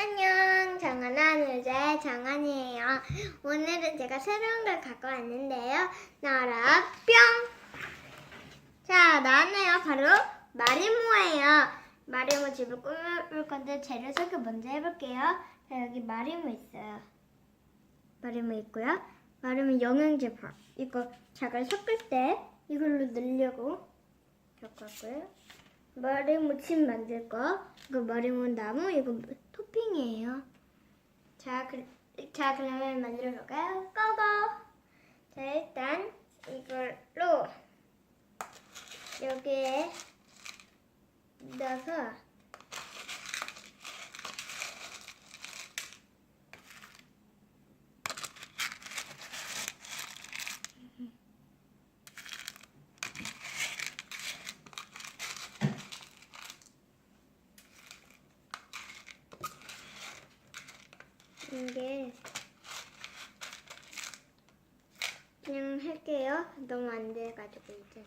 안녕, 정하나 누제 정한이에요. 오늘은 제가 새로운 걸 갖고 왔는데요. 나라 뿅! 자, 나왔네요. 바로 마리모예요. 마리모 집을 꾸며볼 건데 재료 소개 먼저 해볼게요. 자, 여기 마리모 있어요. 마리모 있고요. 마리모 영양제품. 이거 작을 섞을 때 이걸로 넣으려고 갖고 왔고요. 마리모 칩 만들 거. 이거 마리모 나무. 이거 토핑이에요. 자, 그, 자 그러면 만들어 볼까요? 고고. 자 일단 이걸로 여기에 넣어서 이게 그냥 할게요. 너무 안 돼가지고 이제.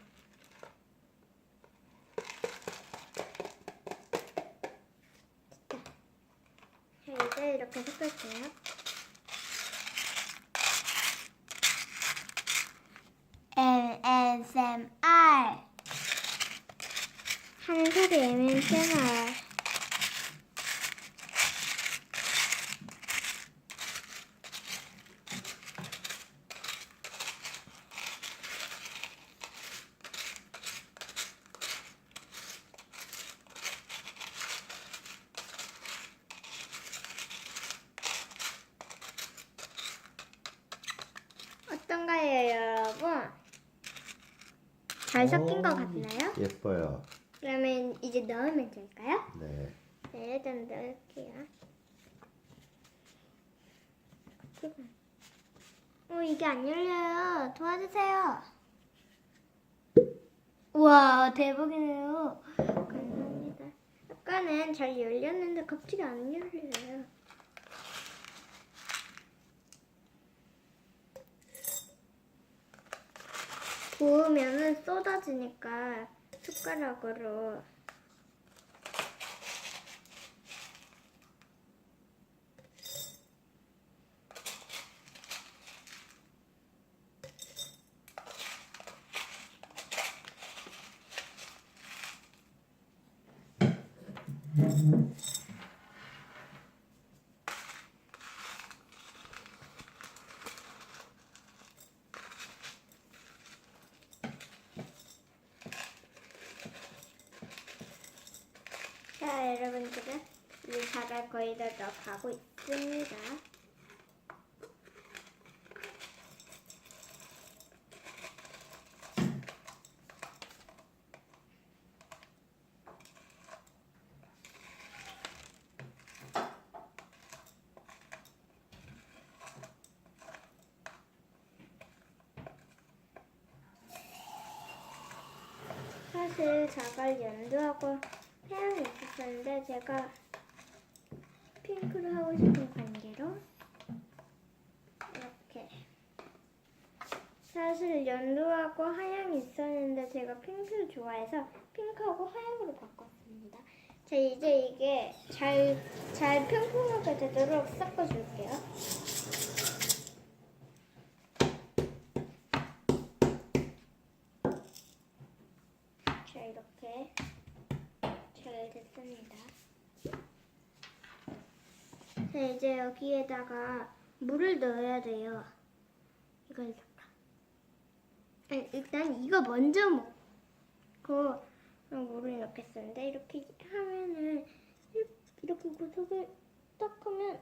자, 이제 이렇게 섞을게요. ASMR 하는 소리 어떤가요, 여러분? 잘 섞인 것 같나요? 예뻐요. 그러면 이제 넣으면 될까요? 네. 네, 일단 넣을게요. 어, 이게 안 열려요. 도와주세요. 우와, 대박이네요. 감사합니다. 아까는 잘 열렸는데 갑자기 안 열려요. 부으면은 쏟아지니까 숟가락으로 자, 여러분들은 이 자갈 거의 다 넣어가고 있습니다. 사실 자갈 연두하고 태양이 있었는데 제가 핑크를 하고 싶은 관계로 이렇게 사실 연두하고 하양이 있었는데 제가 핑크를 좋아해서 핑크하고 하양으로 바꿨습니다. 자 이제 이게 잘 잘 평평하게 되도록 섞어줄게요. 자 이렇게 잘 됐습니다. 자, 이제 여기에다가 물을 넣어야 돼요. 이걸 넣을까? 아니, 일단 이거 먼저 먹고 물을 넣겠었는데 이렇게 하면은 이- 이렇게 구석을 딱 하면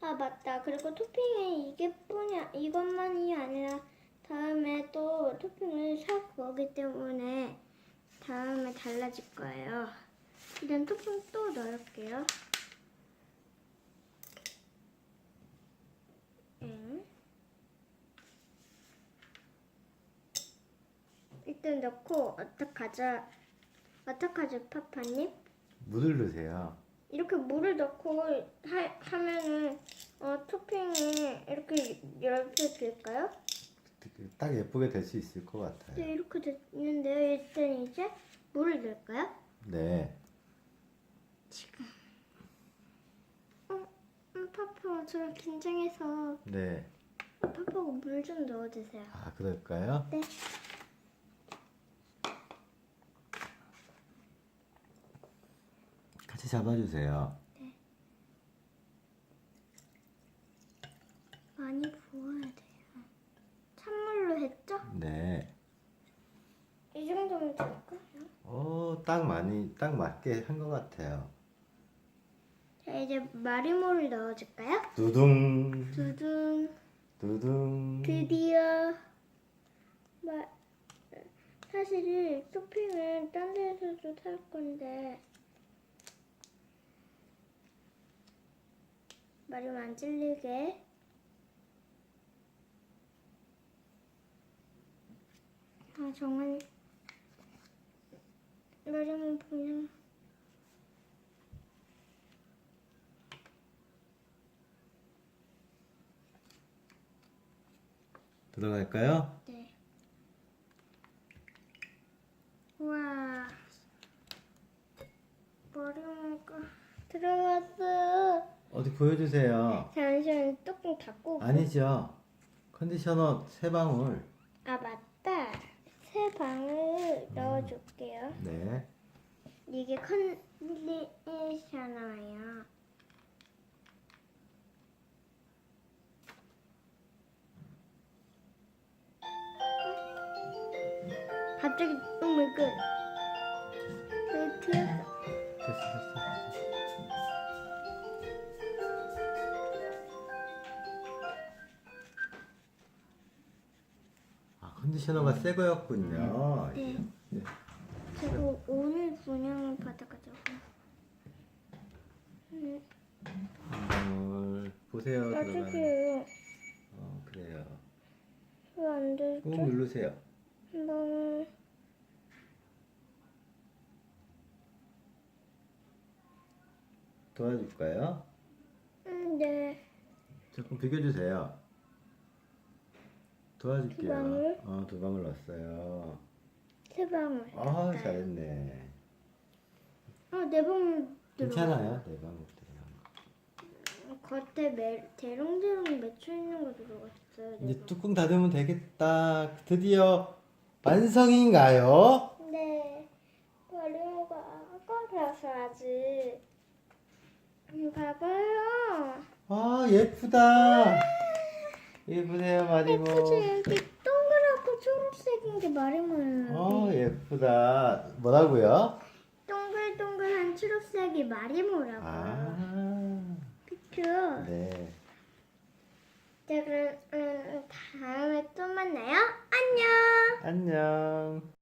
아 맞다. 그리고 토핑에 이게 뿐이 이것만이 아니라 다음에 또 토핑을 살 거기 때문에 다음에 달라질 거예요. 일단 토핑 또 넣을게요. 응. 일단 넣고 어떡하죠? 어떡하죠, 파파님? 물을 넣으세요. 이렇게 물을 넣고 하, 하면은 어, 토핑이 이렇게 될까요? 딱 예쁘게 될 수 있을 것 같아요. 네, 이렇게 됐는데요. 일단 이제 물을 넣을까요? 네. 것처럼 긴장해서 네. 파파가 물 좀 넣어주세요. 아, 그럴까요? 네. 같이 잡아주세요. 많이 부어야 돼요. 찬물로 했죠? 네. 이 정도면 될까요? 오, 딱 많이, 딱 맞게 한 것 같아요. 자 이제 마리모를 넣어줄까요? 두둥, 두둥 두둥. 드디어 마... 사실 쇼핑은 딴 데서도 살 건데 마리모 안 찔리게 아 정말 마리모 그냥 들어갈까요? 네. 와. 머리가 들어갔어요. 어디 보여주세요. 잠시만 뚜껑 닫고. 아니죠. 컨디셔너 세 방울. 아 맞 방울 넣어줄게요. 네. 이게 컨디셔너예요. 갑자기 똥물 끝. 왜 튀었어? 됐어, 됐어. 컨디셔너가 새 거였군요. 네. 네. 제가 오늘 분양을 받아가지고. 음, 한 방울 보세요. 들어가는. 어떡해요. 어, 그래요. 왜안 되죠? 꾹 누르세요. 한 방울. 도와줄까요? 음, 네. 조금 비벼주세요. 도와줄게요. 두 방울? 어, 두 방울 넣었어요. 세 방울. 아, 잘했네. 어, 네 방울 들어. 괜찮아요. 네 방울 들어간 거. 겉에 매, 대롱대롱 맺혀 있는 거 들어갔어요. 네 이제 뚜껑 닫으면 되겠다. 드디어 완성인가요? 네. 어려워가 아까라서 아직. 음, 봐봐요. 아, 예쁘다. 예쁘네요, 마리모. 예쁘죠? 여기 동그랗고 초록색인 게 마리모예요. 어, 예쁘다. 뭐라고요? 동글동글한 초록색이 마리모라고. 아, 그쵸? 네. 자, 그럼 음, 다음에 또 만나요. 안녕! 안녕.